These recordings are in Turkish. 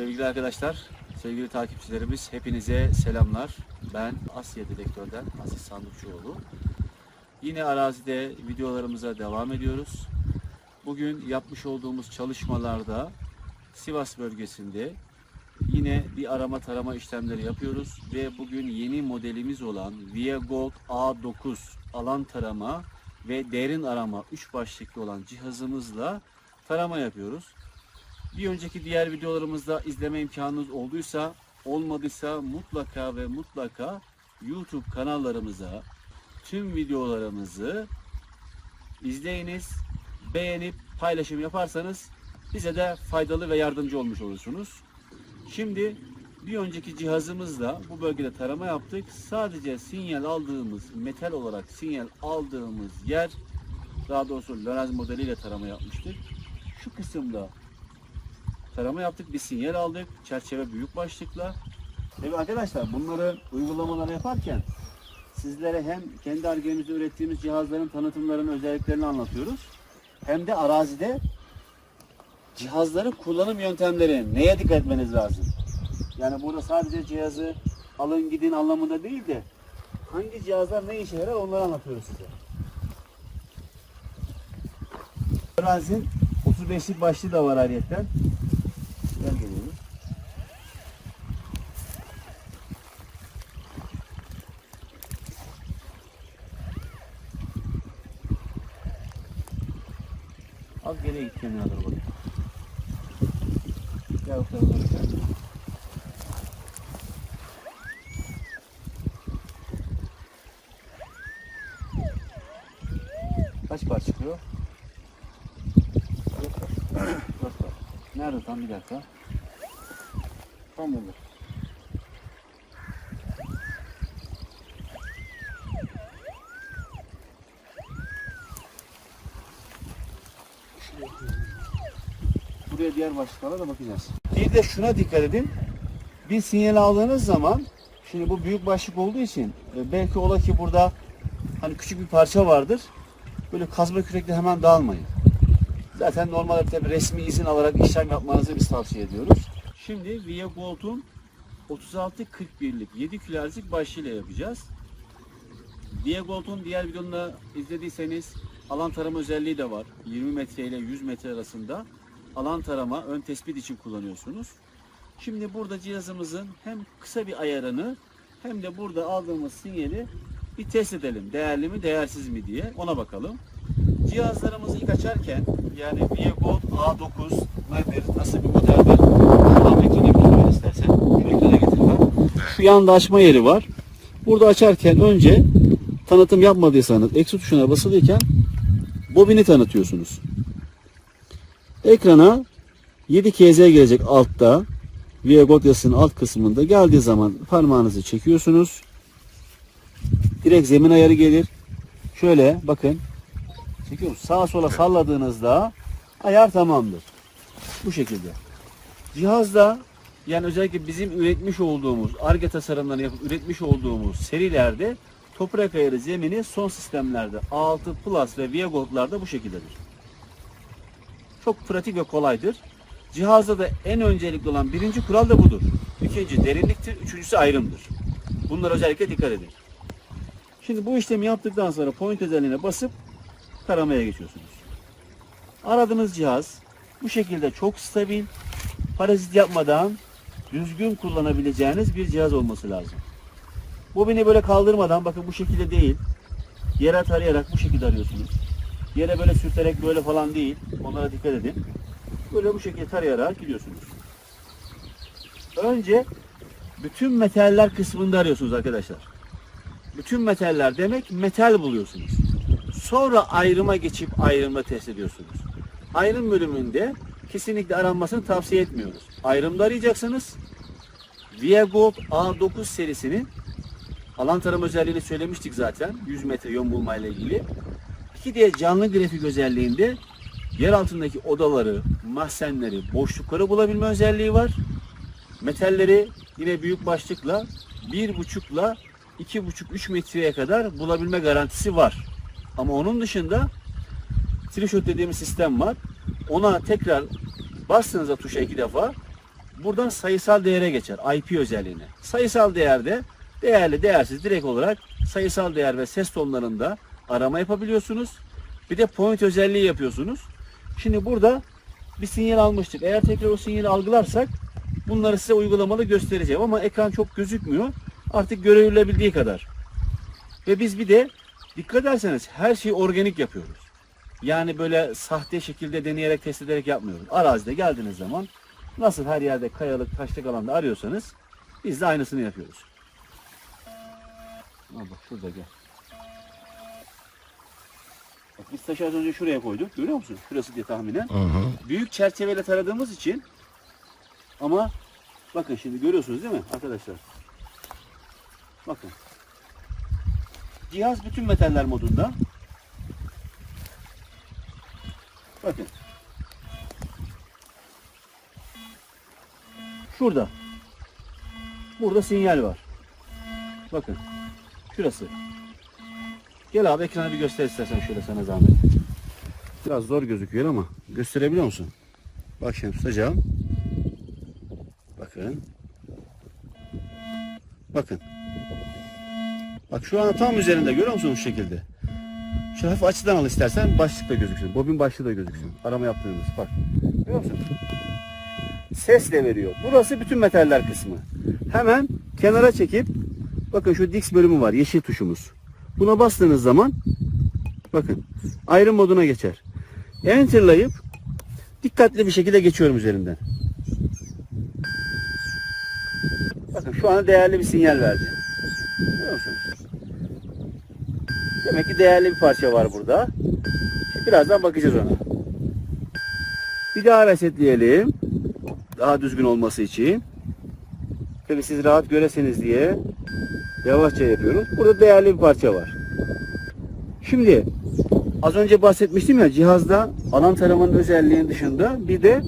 Sevgili arkadaşlar, sevgili takipçilerimiz hepinize selamlar. Ben Asya Direktör'den Aziz Sandıkçıoğlu. Yine arazide videolarımıza devam ediyoruz. Bugün yapmış olduğumuz çalışmalarda Sivas bölgesinde yine bir arama tarama işlemleri yapıyoruz ve bugün yeni modelimiz olan Via Gold A9 alan tarama ve derin arama 3 başlıklı olan cihazımızla tarama yapıyoruz. Bir önceki diğer videolarımızda izleme imkanınız olduysa, olmadıysa mutlaka ve mutlaka YouTube kanallarımıza tüm videolarımızı izleyiniz, beğenip paylaşım yaparsanız bize de faydalı ve yardımcı olmuş olursunuz. Şimdi bir önceki cihazımızla bu bölgede tarama yaptık. Sadece sinyal aldığımız, metal olarak sinyal aldığımız yer, daha doğrusu Lorenz modeliyle tarama yapmıştık. Şu kısımda tarama yaptık, bir sinyal aldık. Çerçeve büyük başlıkla. Evet arkadaşlar bunları uygulamaları yaparken sizlere hem kendi argemizde ürettiğimiz cihazların tanıtımlarını, özelliklerini anlatıyoruz. Hem de arazide cihazların kullanım yöntemleri neye dikkat etmeniz lazım? Yani burada sadece cihazı alın gidin anlamında değil de hangi cihazlar ne işe yarar onları anlatıyoruz size. Arazinin 35'lik başlığı da var ayrıyetten. Gel geliyoruz. Az geriye git kendine doğru bakayım. Gel bu tarafa doğru gel. Kaç par çıkıyor? Dört par. Nerede tam bir dakika? Tam olur. Buraya diğer başlıklara da bakacağız. Bir de şuna dikkat edin. Bir sinyal aldığınız zaman şimdi bu büyük başlık olduğu için e, belki ola ki burada hani küçük bir parça vardır. Böyle kazma kürekle hemen dağılmayın. Zaten normalde tabii resmi izin alarak işlem yapmanızı biz tavsiye ediyoruz. Şimdi Via Gold'un 36-41'lik 7 kilohertzlik başlığıyla yapacağız. Via Gold'un diğer videonda izlediyseniz alan tarama özelliği de var. 20 metre ile 100 metre arasında alan tarama ön tespit için kullanıyorsunuz. Şimdi burada cihazımızın hem kısa bir ayarını hem de burada aldığımız sinyali bir test edelim. Değerli mi değersiz mi diye ona bakalım. Cihazlarımızı ilk açarken yani Viagold A9 nedir? Nasıl bir modeldir? Şuradan ekrana getir istersen. Ekrana getir ben. Şu yanda açma yeri var. Burada açarken önce tanıtım yapmadıysanız eksi tuşuna basılıyken bobini tanıtıyorsunuz. Ekrana 7 KZ gelecek altta. Viagold yazısının alt kısmında geldiği zaman parmağınızı çekiyorsunuz. Direkt zemin ayarı gelir. Şöyle bakın. Çekiyorum. Sağa sola salladığınızda ayar tamamdır. Bu şekilde. Cihazda yani özellikle bizim üretmiş olduğumuz, ARGE tasarımlarını yapıp üretmiş olduğumuz serilerde toprak ayarı zemini son sistemlerde A6 Plus ve Viagold'larda bu şekildedir. Çok pratik ve kolaydır. Cihazda da en öncelikli olan birinci kural da budur. İkinci derinliktir, üçüncüsü ayrımdır. Bunlara özellikle dikkat edin. Şimdi bu işlemi yaptıktan sonra point özelliğine basıp taramaya geçiyorsunuz. Aradığınız cihaz bu şekilde çok stabil, parazit yapmadan düzgün kullanabileceğiniz bir cihaz olması lazım. Bobini böyle kaldırmadan bakın bu şekilde değil. Yere tarayarak bu şekilde arıyorsunuz. Yere böyle sürterek böyle falan değil. Onlara dikkat edin. Böyle bu şekilde tarayarak gidiyorsunuz. Önce bütün metaller kısmında arıyorsunuz arkadaşlar. Bütün metaller demek metal buluyorsunuz. Sonra ayrıma geçip ayrımda test ediyorsunuz. Ayrım bölümünde kesinlikle aranmasını tavsiye etmiyoruz. Ayrımda arayacaksınız. Viagold A9 serisinin alan tarama özelliğini söylemiştik zaten. 100 metre yön bulma ile ilgili. İki diye canlı grafik özelliğinde yer altındaki odaları, mahzenleri, boşlukları bulabilme özelliği var. Metalleri yine büyük başlıkla 1.5'la 2.5-3 metreye kadar bulabilme garantisi var. Ama onun dışında trishot dediğimiz sistem var. Ona tekrar bastığınızda tuşa iki defa buradan sayısal değere geçer. IP özelliğine. Sayısal değerde değerli değersiz direkt olarak sayısal değer ve ses tonlarında arama yapabiliyorsunuz. Bir de point özelliği yapıyorsunuz. Şimdi burada bir sinyal almıştık. Eğer tekrar o sinyali algılarsak bunları size uygulamada göstereceğim ama ekran çok gözükmüyor. Artık görülebildiği kadar. Ve biz bir de dikkat ederseniz her şeyi organik yapıyoruz. Yani böyle sahte şekilde deneyerek test ederek yapmıyoruz. Arazide geldiğiniz zaman nasıl her yerde kayalık taşlık alanda arıyorsanız biz de aynısını yapıyoruz. Al bak şurada gel. Bak biz taşı az önce şuraya koyduk. Görüyor musun? Şurası diye tahminen. Hı hı. Büyük çerçeveyle taradığımız için ama bakın şimdi görüyorsunuz değil mi arkadaşlar? Bakın. Cihaz bütün metaller modunda. Bakın. Şurada. Burada sinyal var. Bakın. Şurası. Gel abi ekrana bir göster istersen şöyle sana zahmet. Biraz zor gözüküyor ama gösterebiliyor musun? Bak şimdi tutacağım. Bakın. Bakın. Bak şu an tam üzerinde görüyor musun şu şekilde? Şu hafif açıdan al istersen başlık da gözüksün. Bobin başlığı da gözüksün. Arama yaptığımız bak. Görüyor musun? Ses de veriyor. Burası bütün metaller kısmı. Hemen kenara çekip bakın şu Dix bölümü var. Yeşil tuşumuz. Buna bastığınız zaman bakın ayrım moduna geçer. Enter'layıp dikkatli bir şekilde geçiyorum üzerinden. Bakın şu an değerli bir sinyal verdi. Görüyor musunuz? Demek ki değerli bir parça var burada. Şimdi birazdan bakacağız ona. Bir daha resetleyelim. Daha düzgün olması için. Tabii siz rahat göresiniz diye yavaşça yapıyoruz. Burada değerli bir parça var. Şimdi az önce bahsetmiştim ya cihazda alan taramanın özelliğinin dışında bir de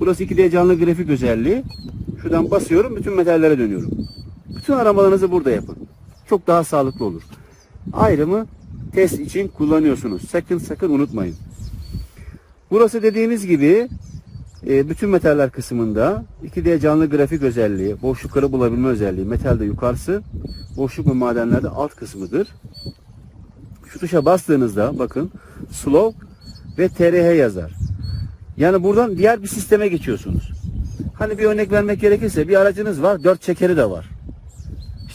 burası 2D canlı grafik özelliği. Şuradan basıyorum bütün metallere dönüyorum. Bütün aramalarınızı burada yapın. Çok daha sağlıklı olur. Ayrımı test için kullanıyorsunuz. Sakın sakın unutmayın. Burası dediğimiz gibi e, bütün metaller kısmında 2D canlı grafik özelliği, boşlukları bulabilme özelliği, metalde yukarısı, boşluk ve madenlerde alt kısmıdır. Şu tuşa bastığınızda bakın slope ve TRH yazar. Yani buradan diğer bir sisteme geçiyorsunuz. Hani bir örnek vermek gerekirse bir aracınız var, dört çekeri de var.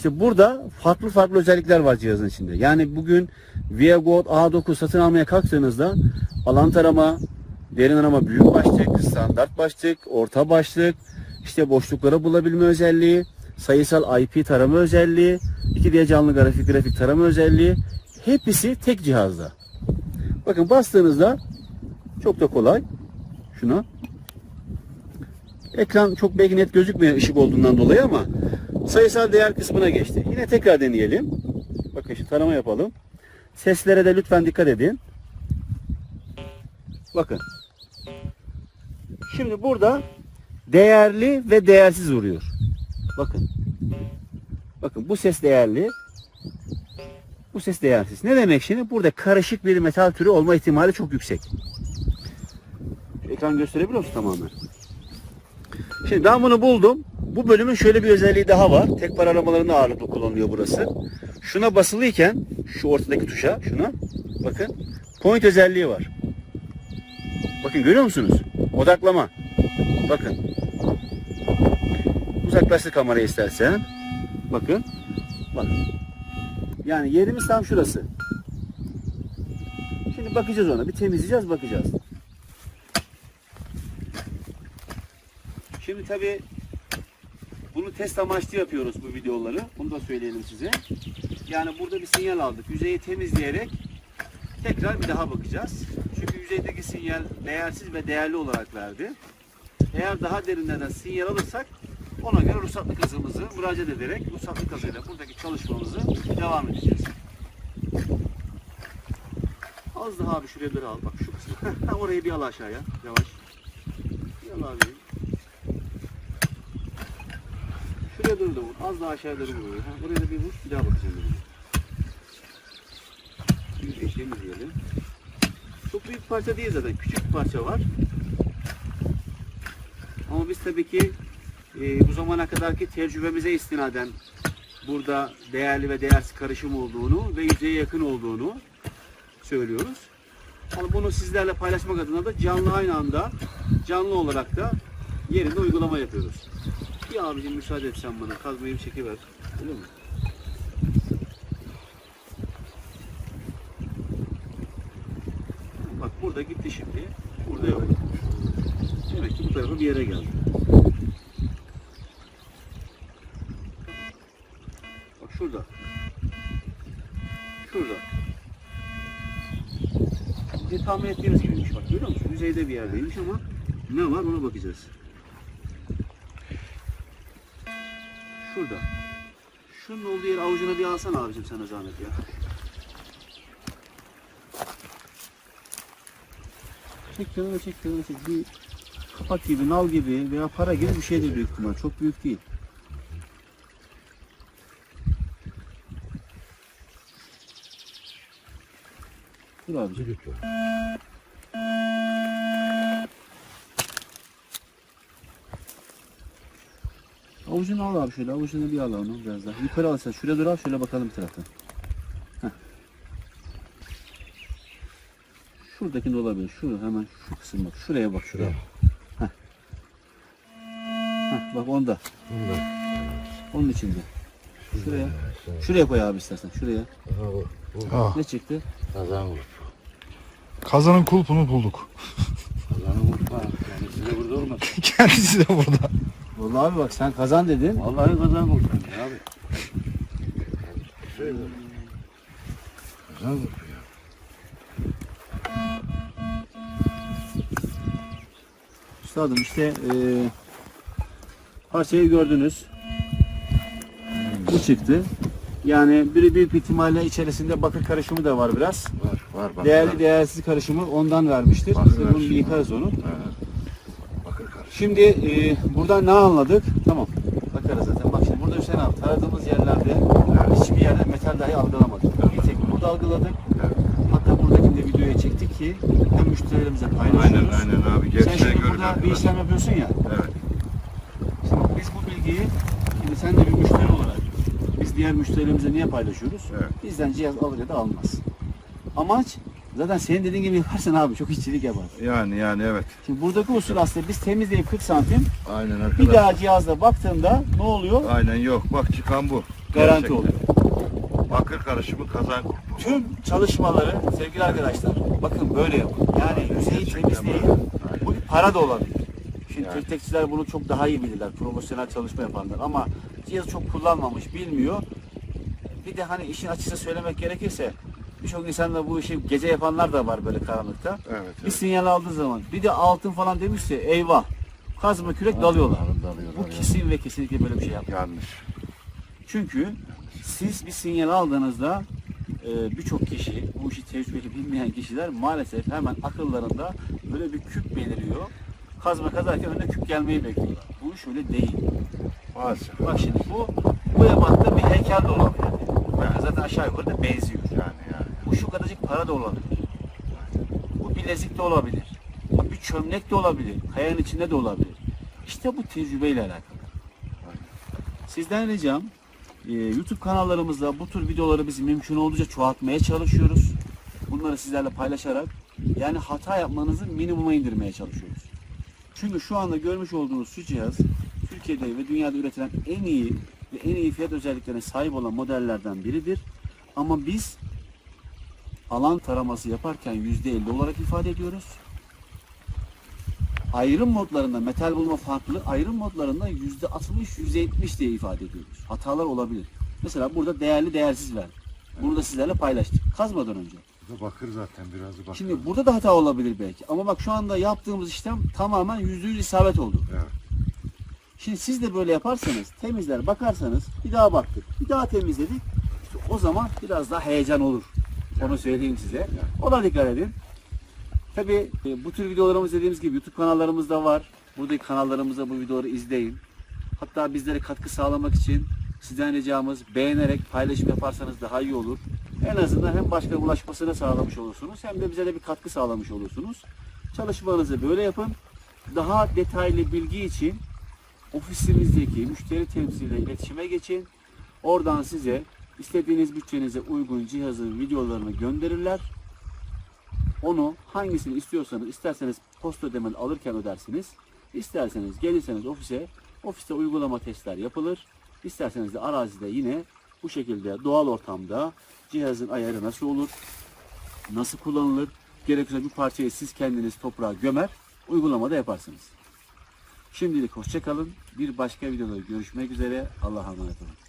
İşte burada farklı farklı özellikler var cihazın içinde. Yani bugün ViaGold A9 satın almaya kalktığınızda alan tarama, derin arama büyük başlık, standart başlık, orta başlık, işte boşlukları bulabilme özelliği, sayısal IP tarama özelliği, 2D canlı grafik grafik tarama özelliği hepsi tek cihazda. Bakın bastığınızda çok da kolay. Şuna. Ekran çok belki net gözükmüyor ışık olduğundan dolayı ama sayısal değer kısmına geçti. Yine tekrar deneyelim. Bakın şimdi tarama yapalım. Seslere de lütfen dikkat edin. Bakın. Şimdi burada değerli ve değersiz vuruyor. Bakın. Bakın bu ses değerli. Bu ses değersiz. Ne demek şimdi? Burada karışık bir metal türü olma ihtimali çok yüksek. Şu ekran gösterebiliyor musun tamamen? Şimdi ben bunu buldum. Bu bölümün şöyle bir özelliği daha var. Tek para aramalarında ağırlıklı kullanılıyor burası. Şuna basılıyken şu ortadaki tuşa şuna bakın point özelliği var. Bakın görüyor musunuz? Odaklama. Bakın. Uzaklaştır kamerayı istersen. Bakın. Bak. Yani yerimiz tam şurası. Şimdi bakacağız ona. Bir temizleyeceğiz bakacağız. Şimdi tabii bunu test amaçlı yapıyoruz bu videoları. Bunu da söyleyelim size. Yani burada bir sinyal aldık. Yüzeyi temizleyerek tekrar bir daha bakacağız. Çünkü yüzeydeki sinyal değersiz ve değerli olarak verdi. Eğer daha derinden sinyal alırsak ona göre ruhsatlı kazımızı müracaat ederek ruhsatlı kazıyla buradaki çalışmamızı devam edeceğiz. Az daha abi şuraya bir al. Bak şu kısmı. Orayı bir al aşağıya. Yavaş. Bir al abi. Şuraya doğru da vur. Az daha aşağıya doğru vur. Ha, Oraya da bir vur. Bir daha bakacağım. Bir de temizleyelim. Çok büyük parça değil zaten. Küçük bir parça var. Ama biz tabii ki e, bu zamana kadarki tecrübemize istinaden burada değerli ve değersiz karışım olduğunu ve yüzeye yakın olduğunu söylüyoruz. Yani bunu sizlerle paylaşmak adına da canlı aynı anda canlı olarak da yerinde uygulama yapıyoruz. Bir abicim müsaade etsen bana kazmayı bir çekiver. Öyle mi? Bak burada gitti şimdi. Burada yok. Demek ki bu tarafa bir yere geldi. Bak şurada. Şurada. Bir tahmin ettiğimiz gibiymiş bak görüyor musun? Yüzeyde bir yerdeymiş ama ne var ona bakacağız. Şurada. Şunun olduğu yeri avucuna bir alsana abicim sana zahmet ya. Çek kenara çek kenara çek. Bir kapak gibi, nal gibi veya para gibi bir şeydir büyük ihtimal. Çok büyük değil. Dur abicim. Avucunu al abi şöyle. Avucunu bir al onu biraz daha. Yukarı al sen. Şuraya dur al. Şöyle bakalım bir taraftan. Heh. Şuradakinde olabilir. Şu hemen şu kısım bak. Şuraya bak. Şuraya. Heh. Heh, bak onda. Onun içinde. Şuraya. Şuraya koy abi istersen. Şuraya. Ha, Ne çıktı? Kazan vur. kazanın kulpunu bulduk. Kazanı vurma. Yani size burada olmaz. Kendisi de burada. Vallahi abi bak sen kazan dedin. Vallahi kazan ya abi. Kazan vur ya. Üstadım işte eee parçayı gördünüz. Bu çıktı. Yani biri büyük bir ihtimalle içerisinde bakır karışımı da var biraz. Var var bak. Değerli değersiz karışımı ondan vermiştir. Bakır Biz de bunu yıkarız onu. Ha. Şimdi eee buradan ne anladık? Tamam. Bakarız zaten. Bak şimdi burada Hüseyin abi taradığımız yerlerde hiçbir yerde metal dahi algılamadık. Bir tek burada algıladık. Evet. Hatta buradaki de videoya çektik ki hem müşterilerimize paylaşıyoruz. Aynen aynen abi. Sen Gerçeği şimdi burada bir işlem yapıyorsun ya. Evet. Şimdi biz bu bilgiyi, şimdi sen de bir müşteri olarak biz diğer müşterilerimize niye paylaşıyoruz? Evet. Bizden cihaz alır ya da almaz. Amaç zaten senin dediğin gibi yaparsan abi çok işçilik yapar. Yani yani evet. Şimdi buradaki usul aslında biz temizleyip 40 santim Aynen bir arkadaşlar. daha cihazla baktığında ne oluyor? Aynen yok. Bak çıkan bu. Garanti Gerçekten. oluyor. Bakır karışımı kazan. Tüm çalışmaları sevgili arkadaşlar bakın böyle yapın. Yani yüzeyi temizleyin. Bu bir para da olabilir. Şimdi Yani. teknikçiler bunu çok daha iyi bilirler. Profesyonel çalışma yapanlar ama cihazı çok kullanmamış, bilmiyor. Bir de hani işin açıkça söylemek gerekirse birçok insanda bu işi gece yapanlar da var böyle karanlıkta. Evet. Bir evet. sinyal aldığı zaman bir de altın falan demişse eyvah. Kazma kürek dalıyorlar. Dalıyorlar, Bu kesin ve kesinlikle böyle bir şey yapmıyor. Yanlış. Çünkü siz bir sinyal aldığınızda e, birçok kişi, bu işi tecrübeli bilmeyen kişiler maalesef hemen akıllarında böyle bir küp beliriyor. Kazma kazarken önüne küp gelmeyi bekliyorlar. Bu iş öyle değil. Maalesef. Bak şimdi bu bu ebatta bir heykel de olabilir. Yani zaten aşağı yukarı da benziyor. Yani şu kadarcık para da olabilir. Bu bilezik de olabilir. Bir çömlek de olabilir. Kayanın içinde de olabilir. İşte bu tecrübeyle alakalı. Sizden ricam e, YouTube kanallarımızda bu tür videoları biz mümkün olduğunca çoğaltmaya çalışıyoruz. Bunları sizlerle paylaşarak yani hata yapmanızı minimuma indirmeye çalışıyoruz. Çünkü şu anda görmüş olduğunuz şu cihaz Türkiye'de ve dünyada üretilen en iyi ve en iyi fiyat özelliklerine sahip olan modellerden biridir. Ama biz alan taraması yaparken %50 olarak ifade ediyoruz. Ayrım modlarında metal bulma farklı, ayrım modlarında %60, %70 diye ifade ediyoruz. Hatalar olabilir. Mesela burada değerli değersiz ver. Bunu da sizlerle paylaştık. Kazmadan önce. Bu da bakır zaten biraz bakır. Şimdi burada da hata olabilir belki. Ama bak şu anda yaptığımız işlem tamamen %100 isabet oldu. Evet. Şimdi siz de böyle yaparsanız, temizler bakarsanız, bir daha baktık, bir daha temizledik. İşte o zaman biraz daha heyecan olur. Onu söyleyeyim size. Ona dikkat edin. Tabii e, bu tür videolarımız dediğimiz gibi YouTube kanallarımızda var. Buradaki kanallarımızda bu videoları izleyin. Hatta bizlere katkı sağlamak için sizden ricamız beğenerek paylaşım yaparsanız daha iyi olur. En azından hem başka ulaşmasını sağlamış olursunuz hem de bize de bir katkı sağlamış olursunuz. Çalışmanızı böyle yapın. Daha detaylı bilgi için ofisimizdeki müşteri temsiliyle iletişime geçin. Oradan size istediğiniz bütçenize uygun cihazın videolarını gönderirler. Onu hangisini istiyorsanız isterseniz posta ödemeli alırken ödersiniz. İsterseniz gelirseniz ofise ofiste uygulama testler yapılır. İsterseniz de arazide yine bu şekilde doğal ortamda cihazın ayarı nasıl olur, nasıl kullanılır, gerekirse bir parçayı siz kendiniz toprağa gömer, uygulamada yaparsınız. Şimdilik hoşçakalın. Bir başka videoda görüşmek üzere. Allah'a emanet olun.